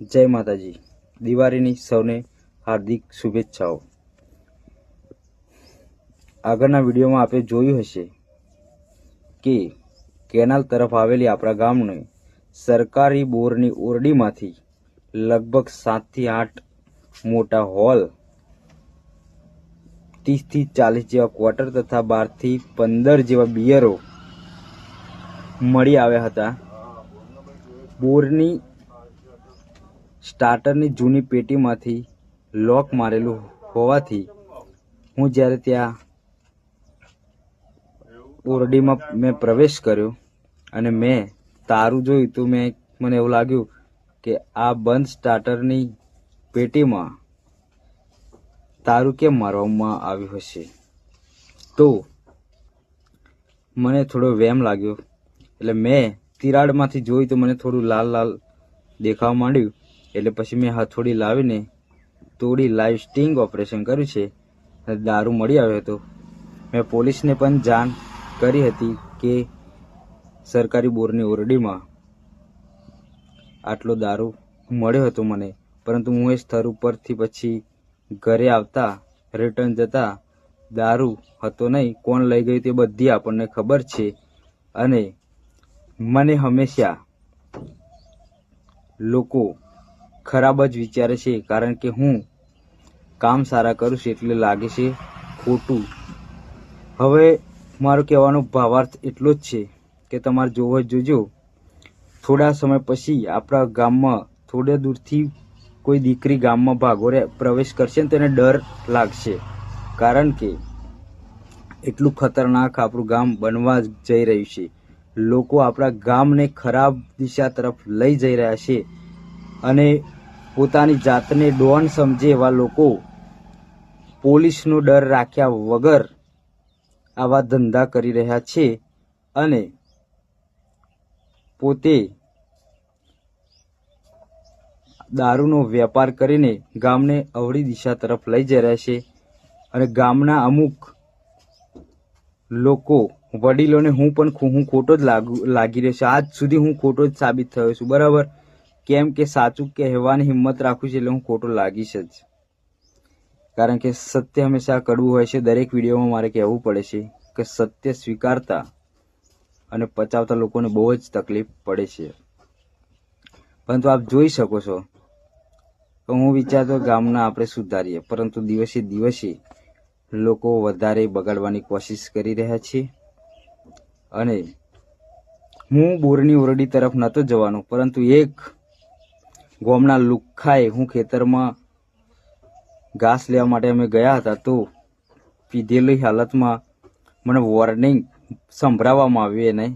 જય માતાજી. દિવાળીની સૌને હાર્દિક શુભેચ્છાઓ. આગળના વિડીયોમાં આપણે જોયું હશે કે કેનાલ તરફ આવેલી આપણા ગામને સરકારી બોરની ઓરડીમાંથી લગભગ સાતથી આઠ મોટા હોલ, ત્રીસથી ચાલીસ જેવા ક્વાર્ટર તથા બારથી પંદર જેવા બિયરો મળી આવ્યા હતા. બોરની સ્ટાર્ટરની જૂની પેટીમાંથી લોક મારેલું હોવાથી હું જ્યારે ત્યાં ઓરડીમાં મેં પ્રવેશ કર્યો અને મેં તારું જોયું તો, મેં મને એવું લાગ્યું કે આ બંધ સ્ટાર્ટરની પેટીમાં તારું કેમ મારવામાં આવ્યું હશે? તો મને થોડો વેમ લાગ્યો. એટલે મેં તિરાડમાંથી જોયું તો મને થોડું લાલ લાલ દેખાવા માંડ્યું. એટલે પછી મેં હથોડી લાવીને તોડી લાઈવ સ્ટિંગ ઓપરેશન કર્યું છે. દારૂ મળી આવ્યો હતો. મેં પોલીસને પણ જાણ કરી હતી કે સરકારી બોરની ઓરડીમાં આટલો દારૂ મળ્યો હતો મને. પરંતુ હું એ સ્થળ ઉપરથી પછી ઘરે આવતા રિટર્ન જતા દારૂ હતો નહીં, કોણ લઈ ગયું તે બધી આપણને ખબર છે. અને મને હંમેશા લોકો ખરાબ જ વિચારે છે, કારણ કે હું કામ સારા કરું છું એટલે લાગે છે ખોટું. હવે મારો કહેવાનો ભાવાર્થ એટલો જ છે કે તમારે જોવો જોજો. થોડા સમય પછી આપણા ગામમાં થોડે દૂરથી કોઈ દીકરી ગામમાં ભાગોરે પ્રવેશ કરશે ને તેને ડર લાગશે. કારણ કે એટલું ખતરનાક આપણું ગામ બનવા જઈ રહ્યું છે. લોકો આપણા ગામને ખરાબ દિશા તરફ લઈ જઈ રહ્યા છે અને પોતાની જાતને ડોન સમજે એવા લોકો પોલીસનો ડર રાખ્યા વગર આવા ધંધા કરી રહ્યા છે અને પોતે દારૂનો વેપાર કરીને ગામને અવળી દિશા તરફ લઈ જઈ રહ્યા છે અને ગામના અમુક લોકો વડીલોને હું પણ હું ખોટો જ લાગુ, લાગી રહ્યો છું. આજ સુધી હું ખોટો જ સાબિત થયો છું. બરાબર? કેમ કે સાચું કહેવાની હિંમત રાખું છું એટલે હું ખોટો લાગીશ જ. કારણ કે સત્ય હંમેશા કડવું હોય છે. દરેક વિડીયોમાં મારે કહેવું પડે છે કે સત્ય સ્વીકારતા અને પચાવતા લોકોને બહુ જ તકલીફ પડે છે. પરંતુ આપ જોઈ શકો છો તો હું વિચારતો ગામના આપણે સુધારીએ. પરંતુ દિવસે દિવસે લોકો વધારે બગાડવાની કોશિશ કરી રહ્યા છે. અને હું બોરની ઓરડી તરફ નહોતો જવાનો, પરંતુ એક ગોમના લુખ્ખાએ હું ખેતરમાં ઘાસ લેવા માટે અમે ગયા હતા તો પીધેલી હાલતમાં મને વોર્નિંગ સંભળાવવામાં આવ્યું એને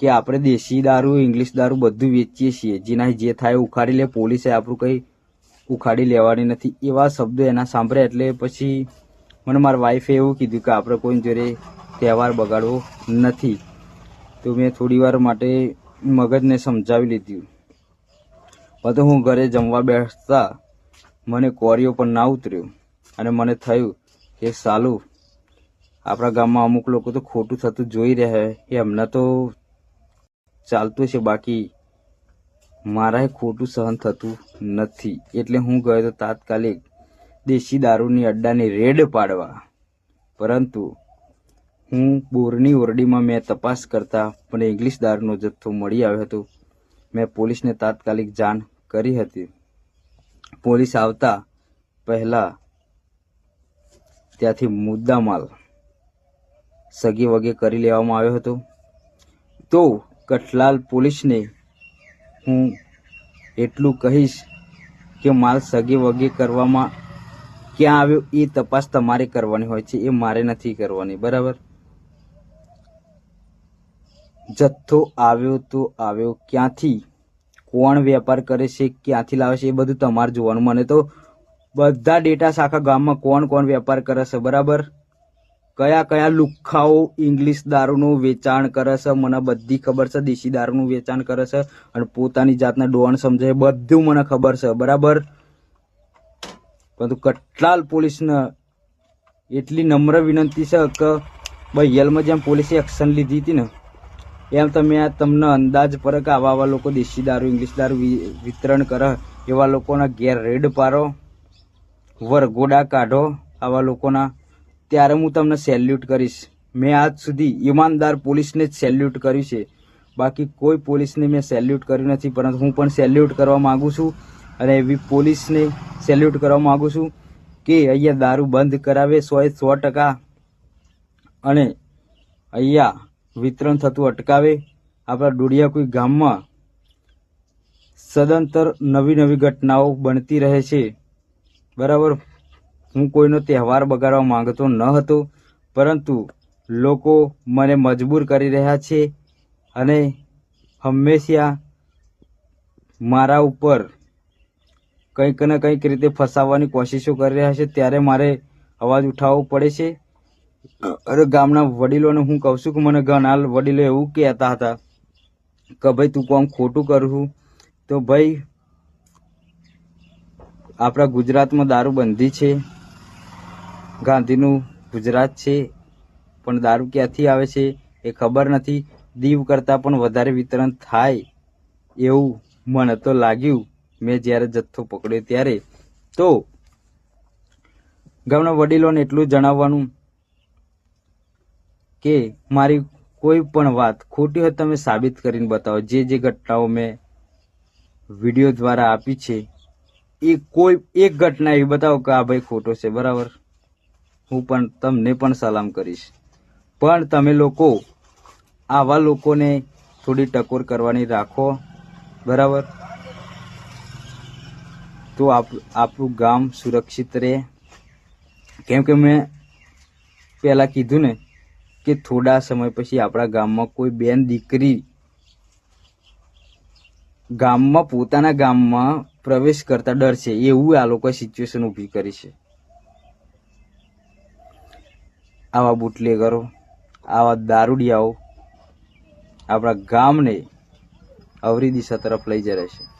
કે આપણે દેશી દારૂ, ઇંગ્લિશ દારૂ બધું વેચીએ છીએ. જેના જે થાય ઉખાડી લે. પોલીસે આપણું કંઈ ઉખાડી લેવાની નથી. એવા શબ્દો એના સાંભળ્યા એટલે પછી મને મારા વાઈફે એવું કીધું કે આપણે કોઈ જોડે તહેવાર બગાડવો નથી. તો મેં થોડી વાર માટે મગજને સમજાવી લીધું. બધું હું ઘરે જમવા બેસતા મને કોરિયો પણ ના ઉતર્યો અને મને થયું કે સાલું, આપણા ગામમાં અમુક લોકો તો ખોટું થતું જોઈ રહ્યા એ એમને તો ચાલતું છે બાકી મારા ખોટું સહન થતું નથી. એટલે હું ગયો તો તાત્કાલિક દેશી દારૂની અડ્ડાની રેડ પાડવા. પરંતુ હું બોરની ઓરડીમાં મેં તપાસ કરતા મને ઇંગ્લિશ દારૂનો જથ્થો મળી આવ્યો હતો. મેં પોલીસને તાત્કાલિક જાણ કરી હતી. પોલીસ આવતા પહેલા ત્યાંથી મુદ્દામાલ સગી વગે કરી લેવામાં આવ્યો હતો. તો કઠલાલ પોલીસને હું એટલું કહીશ કે માલ સગી વગે કરવામાં ક્યાં આવ્યો એ તપાસ તમારે કરવાની હોય છે, એ મારે નથી કરવાની, બરાબર? જથ્થો આવ્યો તો આવ્યો ક્યાંથી? કોણ વેપાર કરે છે, ક્યાંથી લાવે છે એ બધું તમારે જોવાનું. મને તો બધા ડેટા આખા ગામમાં કોણ કોણ વેપાર કરે છે, બરાબર? કયા કયા લુખાઓ ઇંગ્લિશ દારૂનું વેચાણ કરે છે, મને બધી ખબર છે, દેશી દારૂનું વેચાણ કરે છે, અને પોતાની જાતને ડોન સમજે બધું મને ખબર છે, બરાબર? પરંતુ કટલાલ પોલીસને એટલી નમ્ર વિનંતી છે કે ભાઈ યલમાં જેમ પોલીસે એક્શન લીધી હતી ને એમ તમે આ તમને અંદાજ પર કે આવા આવા લોકો દેશી દારૂ, ઇંગ્લિશ દારૂ વિતરણ કરે, એવા લોકોના ઘેર રેડ પાડો, વરઘોડા કાઢો આવા લોકોના. ત્યારે હું તમને સેલ્યુટ કરીશ. મેં આજ સુધી ઈમાનદાર પોલીસને જ સેલ્યુટ કર્યું છે. બાકી કોઈ પોલીસને મેં સેલ્યુટ કર્યું નથી, પરંતુ હું પણ સેલ્યુટ કરવા માગું છું અને એવી પોલીસને સેલ્યુટ કરવા માગું છું કે અહીંયા દારૂ બંધ કરાવે સો એ સો ટકા અને અહીંયા વિતરણ થતું અટકાવે. આપણા ડોડિયા કોઈ ગામમાં સદંતર નવી નવી ઘટનાઓ બનતી રહે છે. બરાબર, હું કોઈનો તહેવાર બગાડવા માંગતો ન હતો, પરંતુ લોકો મને મજબૂર કરી રહ્યા છે અને હંમેશા મારા ઉપર કંઈક ને કંઈક રીતે ફસાવવાની કોશિશો કરી રહ્યા છે. ત્યારે મારે અવાજ ઉઠાવવો પડે છે. અરે ગામના વડીલોને હું કહું છું કે મને ઘણા વડીલો એવું કહેતા હતા કે ભાઈ તું કોમ ખોટું કરું તો ભાઈ, આપણા ગુજરાતમાં દારૂબંધી છે. ગાંધીનું ગુજરાત છે, પણ દારૂ ક્યાંથી આવે છે એ ખબર નથી. દીવ કરતાં પણ વધારે વિતરણ થાય એવું મને તો લાગ્યું. મેં જ્યારે જથ્થો પકડ્યો ત્યારે. તો ગામના વડીલોને એટલું જણાવવાનું કે મારી કોઈ પણ વાત ખોટી હોય તમે સાબિત કરીને બતાવો. જે જે ઘટનાઓ મેં વીડિયો દ્વારા આપી છે, એ કોઈ એક ઘટના એવી બતાવો કે આ ભાઈ ખોટો છે. બરાબર? હું પણ તમને પણ સલામ કરીશ. પણ તમે લોકો આવા લોકોને થોડી ટકોર કરવાની રાખો. બરાબર? તો આપ, આપણું ગામ સુરક્ષિત રહે. કેમ કે મેં પહેલાં કીધું ને કે થોડા સમય પછી આપણા ગામમાં કોઈ બેન દીકરી ગામમાં, પોતાના ગામમાં પ્રવેશ કરતા ડરશે એવું આ લોકોએ સિચ્યુએશન ઊભી કરી છે. આવા બુટલેગરો, આવા દારૂડિયાઓ આપણા ગામને અવરી દિશા તરફ લઈ જ છે.